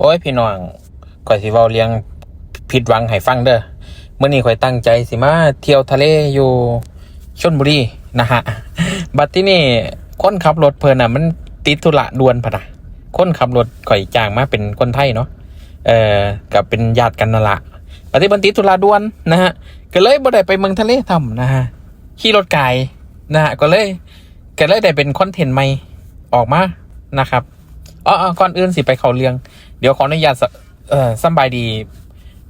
โอ้ยพี่น้องข่อยสิเว้าเลี้ยงผิดหวังให้ฟังเด้อเมื้อนี้ข่อยตั้งใจสิมาเที่ยวทะเลอยู่ชลบุรีนะฮะ บัดที่นี่คนขับรถเพลินน่ะ มันติดธุระด่วนพะนะคนขับรถข่อยจ้างมาเป็นคนไทยเนาะ เอ่อกับเป็นญาติกันนั่นละบัดที่มันติดธุระด่วนนะฮะ ก็เลยบ่ได้ไปเมืองทะเลทำนะฮะ ขี่รถไกลนะฮะ ก็เลยก็เลยได้เป็นคอนเทนต์ใหม่ออกมานะครับอ๋อก่อนอื่นสิไปเขาเรียง เดี๋ยวขออนุญาตสเอ่อสบายดี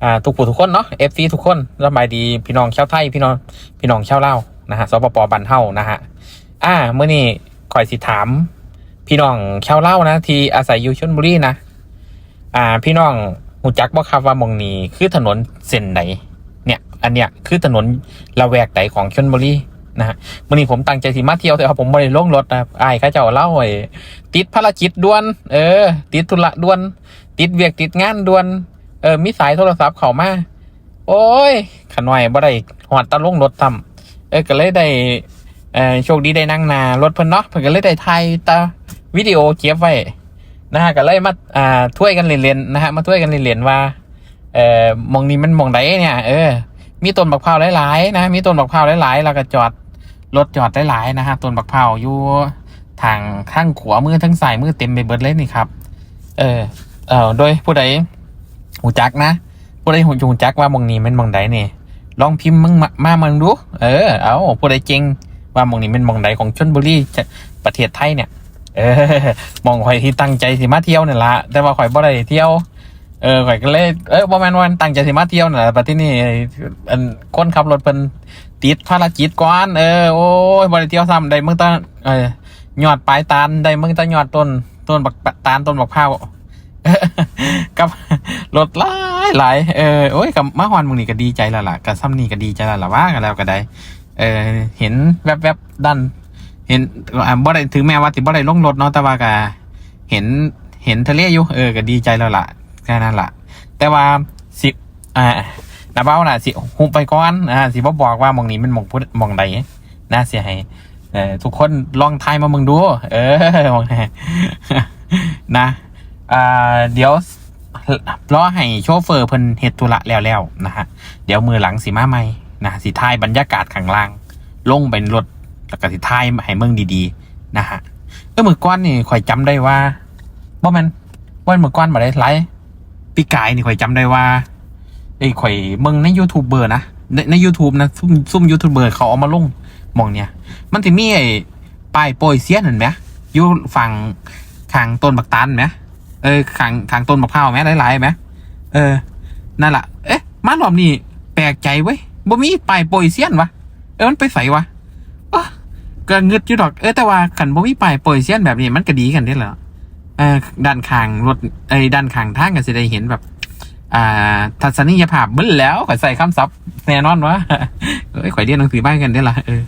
อ่าทุกผู้ทุกคนเนาะเอฟซีทุกคนสบายดีพี่น้องชาวไทยพี่น้องพี่น้องชาวลาวนะฮะสปปบันเฮานะฮะอ่าเมื่อนี้คอยสิถาม พี่น้องชาวลาวนะ ที่อาศัยอยู่ชลบุรีนะอ่า พี่น้องหูจักบ่ครับว่ามองนี้คือถนนเส้นไหน เนี่ย อันเนี้ยคือถนนละแวกไหนของชลบุรี นะฮะมื่อนี้ผมตั้งใจสิมาเที่ยวแต่ว่าผมไม่ได้ลงรถนะอายข้าเจ้าเล่าไอ้ติดภารกิจด่วน เออ ติดธุระด่วน ติดเวียกติดงานด่วน เออมีสายโทรศัพท์เข้ามาโอ้ยขน่อยบ่ได้หอดตะลงรถทำเออก็เลยได้เออโชคดีได้นั่งนารถเพิ่นเนาะเพิ่นก็เลยได้ถ่ายตาวิดีโอเก็บไว้นะฮะก็เลยมาอ่าถ้วยกันเรียนๆนะฮะมาถ้วยกันเรียนๆว่าเออหมองนี้มันหมองใดเนี่ย เออ มีต้นบักพร้าวหลายๆนะ มีต้นบักพร้าวหลายๆแล้วก็จอด รถจอดได้หลายนะฮะต้นบักพร้าวอยู่ทางข้างขวามือทั้งสายมือเต็มไปเบิดเลยนี่ครับ เออ เออโดยผู้ใดหูจักนะผู้ใดหูหูจักว่ามองนี้เป็นมองใดเนี่ยลองพิมพ์มึงมามาเมืองดู เออ เอาผู้ใดเจงว่ามองนี้เป็นมองใดของชนบุรีประเทศไทยเนี่ย เออมองข่อยที่ตั้งใจสิมาเที่ยวเนี่ยละแต่ว่าข่อยบ่ได้เที่ยว เออข่อยก็เลยเออประมาณวันตั้งใจสิมาเที่ยวน่ะแต่ที่นี่อันคนขับรถเป็นติดภารกิจก่อนเออโอ้ยบ่ได้เที่ยวซ้ำได้มึงต้องเออยอดปลายตาลได้มึงต้องยอดต้นต้นบักตาลต้นบักพร้าวกับรถหลายหลายเออโอ้ยกับมาฮอนมึงนี่ก็ดีใจแล้วล่ะกับซ้ำนี่ก็ดีใจแล้วล่ะว่ากันแล้วก็ได้ เออเห็นแวบๆดันเห็นอ่าบ่ได้ถึงแม้ว่าติบ่ได้ลงรถเนาะแต่ว่าก็เห็นเห็นทะเลอยู่เออก็ดีใจแล้วล่ะ แค่นั้นล่ะ แต่ว่าสิอ่านาเบ้าน่ะสิหุบไปก่อนอ่าสิบ่บอกว่าหมองนี้มันหมองพุทมองใดน่าเสียให้เออทุกคนลองทายมามึงดู เออมองไหนนะอ่าเดี๋ยวรอให้โชเฟอร์เพิ่นเฮ็ดธุระแล้วแล้วนะฮะเดี๋ยวมือหลังสิมาใหม่นะสิทายบรรยากาศข้างล่าง ลงเป็นรถแล้วก็สิทายให้เมืองดีๆ นะฮะเออมือก้อนนี่ข่อยจำได้ว่าบ่แม่นว่ามือก้อนมาได้หลาย ปีกายนี่ข่อยจำได้ว่าไอ้ข่อยเมืองในยูทูบเบอร์นะในใน YouTube นะซุ่มซุ่มยูทูบเบอร์เขาเอามาลงหมองเนี่ย มันสิมีไอ้ป้ายโปรยเซียนเห็นไหมอยู่ฝั่งขางต้นบักตาลไหมเออขางขางต้นบักพร้าวไหมหลายๆไหมเออ นั่นแหละเอ๊ะมารอบนี้แปลกใจเว้ยบ่มีป้ายโปรยเซียนวะเออมันไปใส่วะอะก็เงึดอยู่ดอกเออแต่ว่าขันบ่มีป้ายโปรยเซียนแบบนี้มันก็ดีกันได้เหรอ เออด้านข้างรถไอ้ด้านข้างทางก็สิได้เห็นแบบ อ่า ทัศนียภาพเบิ้ลแล้วข่อยใส่คำศัพท์แน่นอนวะเอ้ยข่อยเรียนหนังสือบ้านกันได้ละเออ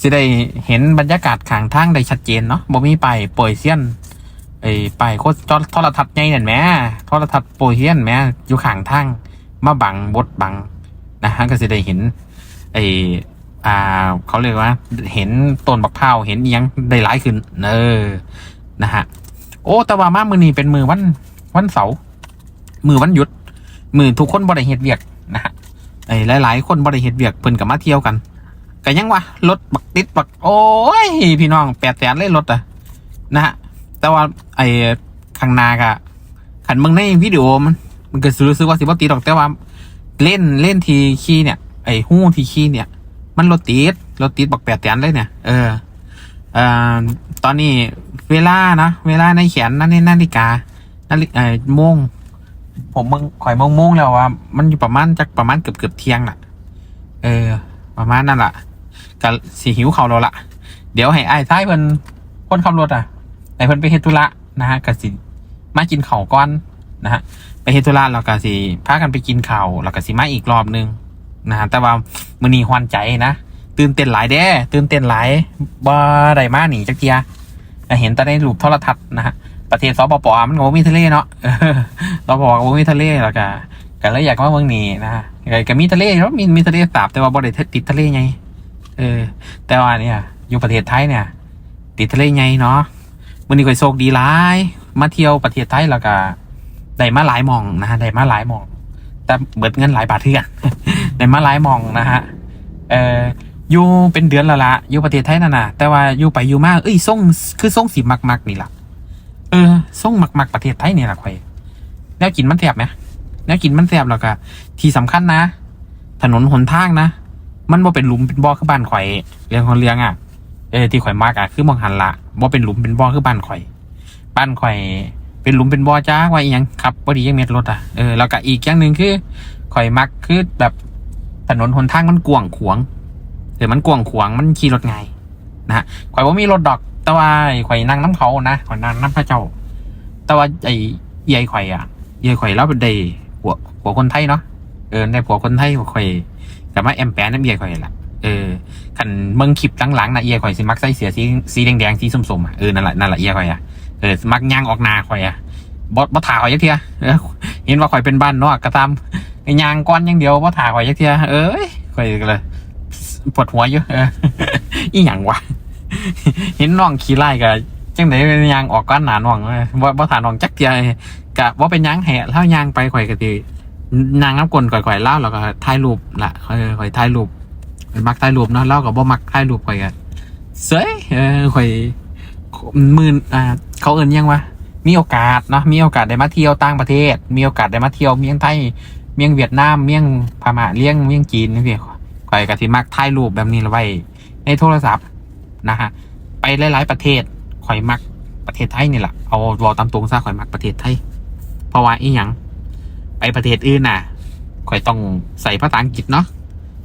สิได้เห็นบรรยากาศข้างทางได้ชัดเจนเนาะบ่มีป้ายโปรยเซียนไอ้ป้ายโคตรโทรทัศน์ใหญ่นั่นแหมโทรทัศน์โปรยเซียนแหมอยู่ข้างทางมาบังบดบังนะฮะก็สิได้เห็นไอ้อ่า เขาเรียกว่า เห็นต้นบักพร้าวเห็นอิหยังได้หลายขึ้น เออ นะฮะ โอ้แต่ว่ามามือนี้เป็นมือวันวันเสาร์มือวันหยุด มือทุกคนบริเหตุเวียกนะฮะไอ้หลาย ๆ คนบริเหตุเวียกเพิ่นกับมาเที่ยวกันก็ยังวะรถบักติดบักโอ้ยพี่น้องแปดแสนเลยรถอะนะฮะแต่ว่าไอ้ข้างหน้ากะขันมืองในวิดีโอมันมันก็รู้สึกว่าสิบ่ติดอกแต่ว่า เล่นเล่นทีขี้เนี่ย ไอ้หู้ทีขี้เนี่ย มันรถติดรถติดบักแปดแสนเลยเนี่ยเออ อ่อตอนนี้เวลานะเวลาในแขนนั่นนี่นาฬิกานาฬิเอ่อโมงผมมึงข่อยโมงโมงแล้วว่า มันอยู่ประมาณจักประมาณเกือบเกือบเที่ยงน่ะ เออ ประมาณนั่นแหละก็สีหิวเขาเราละเดี๋ยวให้ไอ้ายท้ายเพิ่นคนขับรถอะไอ้เพิ่นไปเฮ็ดธุระนะฮะก็สิมากินเข้าก่อนนะฮะไปเฮ็ดธุระแล้วก็สิพากันไปกินเข้าวแล้วก็สิมาอีกรอบนึงนะฮะแต่ว่ามือนี้ฮวนใจนะ ตื่นเต้นหลายเด้ตื่นเต้นหลายบ่ได้มาหนีจักเทียเห็นแต่ในรูปโทรทัศน์นะฮะประเทศสปปมันก็บ่มีทะเลเนาะเออสปปก็บ่มีทะเลแล้วก็ก็เลยอยากมาเมืองนี้นะฮะก็ก็มีทะเลเนาะมีมีทะเลสาบแต่ว่าบ่ได้ติดทะเลไงเออ แต่ว่าเนี่ย อยู่ประเทศไทยเนี่ย ติดทะเลไงเนาะมื้อนี้ก็โชคดีหลาย มาเที่ยวประเทศไทยแล้วก็ได้มาหลายหมองนะฮะได้มาหลายหมอง แต่เบิดเงินหลายบาทเทื่อนได้มาหลายหมองนะฮะเออ อยู่เป็นเดือนละละอยู่ประเทศไทยนั่นนะแต่ว่าอยู่ไปอยู่มาเอ้ยส่งคือส่งสีมักๆนี่ล่ะเออส่งมักๆประเทศไทยนี่ล่ะข่อยแนวกินมันแซ่บไหมแนวกินมันแซ่บแล้วก็ที่สำคัญนะ ถนนหนทางนะ มันบ่เป็นหลุมเป็นบ่อคือบ้านข่อยเรื่องของเรื่องอะเออที่ข่อยมากอะคือมองหันละบ่เป็นหลุมเป็นบ่อคือบ้านข่อย บ้านข่อย เป็นหลุมเป็นบ่อจ้าว่าอีหยังครับบ่ดียังเม็ดรถอะเออแล้วก็อีกอย่างหนึ่งคือข่อยมักคือแบบถนนหนทางมันกว้างขวาง เออมันกวงขวางมันขี่รถไงนะฮะข่อยว่ามีรถดอก แต่ว่าข่อยนั่งน้ำเขานะข่อยนั่งน้ำพระเจ้า แต่ว่าไอ้ยายข่อยอะยายข่อยเราเป็นได้ผัวผัวคนไทยเนาะเออได้ผัวคนไทยข่อยแต่ว่าแอมแปนน้ำยายข่อยละเออคันเมืองคลิปหลังๆนะยายข่อยสิมักใส่เสียสีสีแดงๆสีส้มๆอะเออนั่นแหละนั่นแหละยายข่อยอะเออมักย่างออกนาข่อยอะบ่บ่ถ่าข่อยยักเทียเออเห็นว่าข่อยเป็นบ้านนอกก็ตามไอ้ย่างก้อนอย่างเดียวบ่ถ่าข่อยยักเทียเอ้ยข่อยก็เลย ปวดหัวอยู่เอออีหยังวะเห็นน้องขี้ไล่ก็จังไดย่างออกก้อนหนาน้องเออบ่บ่ถ่าน้องจักเทียกะบ่าเป็นยังแห่แล้วยางไปข่อยก็สินางน้ำกลนข่อยๆเล่าแล้วก็ถ่ายรูปล่ะเออข่อยถ่ายรูปมักถ่ายรูปเนาะเล่าก็บ่มักถ่ายรูปข่อยก็เสยเออข่อยหมื่นอ่าเขาเอินยังวะมีโอกาสเนาะมีโอกาสได้มาเที่ยวต่างประเทศ มีโอกาสได้มาเที่ยวเมียงไทยเมียงเวียดนามเมียงพม่าเลี้ยงเมียงจีนนี่พี่ ข่อยกะทิมักถ่ายรูปแบบนี้ไว้ในโทรศัพท์นะฮะไปหลาย ๆ ประเทศข่อยมักประเทศไทยนี่แหละเอาวอตามตรงซะข่อยมักประเทศไทย เพราะว่าอีหยังไปประเทศอื่นน่ะข่อยต้องใส่ภาษาอังกฤษเนาะ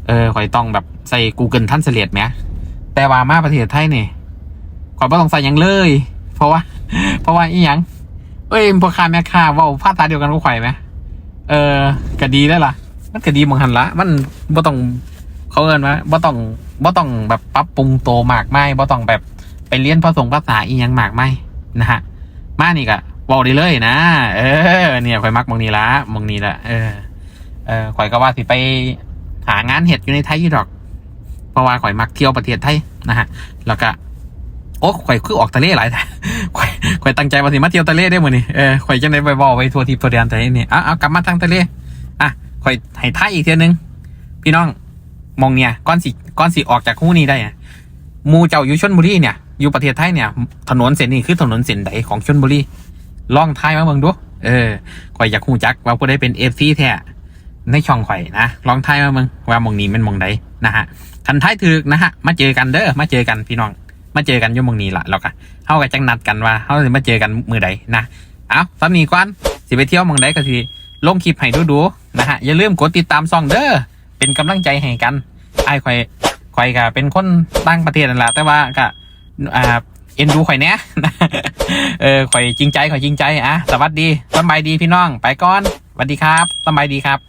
เออข่อยต้องแบบใส่ Google Translate ไหมแต่ว่ามาประเทศไทยนี่ขอยบ่ต้องใส่ยังเลย เพราะว่า เพราะว่าอีหยังเอ้ยพ่อค้าแม่ค้าว่าภาษาเดียวกันก็ข่อยไหมเออก็ดีได้ล่ะ มันก็ดีมอนกันละ มันบ่ต้อง เขาเอินว่าบ่ต้องบ่ต้องแบบปรับปรุงโตมากไม่บ่ต้องแบบไปเรียนภาษาภาษาอีหยังมากไม่นะฮะมานี่ก็เว้าได้เลยนะ เออ เนี่ยข่อยมักมองนี้ละมองนี้ละเออเออข่อยก็ว่าสิไปหางานเห็ดอยู่ในไทยอยู่ดอก เพราะว่าข่อยมักเที่ยวประเทศไทยนะฮะ แล้วก็โอ้ข่อยคือออกทะเลหลายแต่ข่อยข่อยตั้งใจว่าสิมาเที่ยวทะเลได้หมดนี่เออข่อยจังได้ไปบอกไปทัวร์ทิพย์ทัวร์แดนทะเลนี่อะเอากลับมาทางทะเลอะข่อยให้ท้ายอีกเทียนึง พี่น้อง มองเนี่ยก้อนสิก้อนสิออกจากคู่นี้ได้มูเจ้าอยู่ชนบุรีเนี่ยอยู่ประเทศไทยเนี่ย ถนนเส้นนี้คือถนนเส้นใดของชนบุรีลองทายมาเบิ่งดูเออข่อยอยากหูจักว่าผู้ใดเป็นเอฟซีแท้ในช่องข่อยนะลองทายมาเบิ่งว่ามองนี้เป็นมองใดนะฮะคันท้ายถือนะฮะมาเจอกันเด้อมาเจอกันพี่น้องมาเจอกันยุ่หมองนี้ละแล้วก็เฮาก็จังนัดกันว่าเฮาสิมาเจอกันมือใดนะเอาสำนีก่อนสิไปเที่ยวมองใดก็สิลงคลิปให้ดูดูนะฮะอย่าลืมกดติดตามซองเด้อ เป็นกำลังใจให้กันไอ้ข่อยข่อยก็เป็นคนต่างประเทศนั่นแหละแต่ว่าก็อ่าเอ็นดูข่อยเนี้ยเออข่อยจริงใจข่อยจริงใจอะสวัสดีสบายดีพี่น้อง ไปก่อนสวัสดีครับสบายดีครับ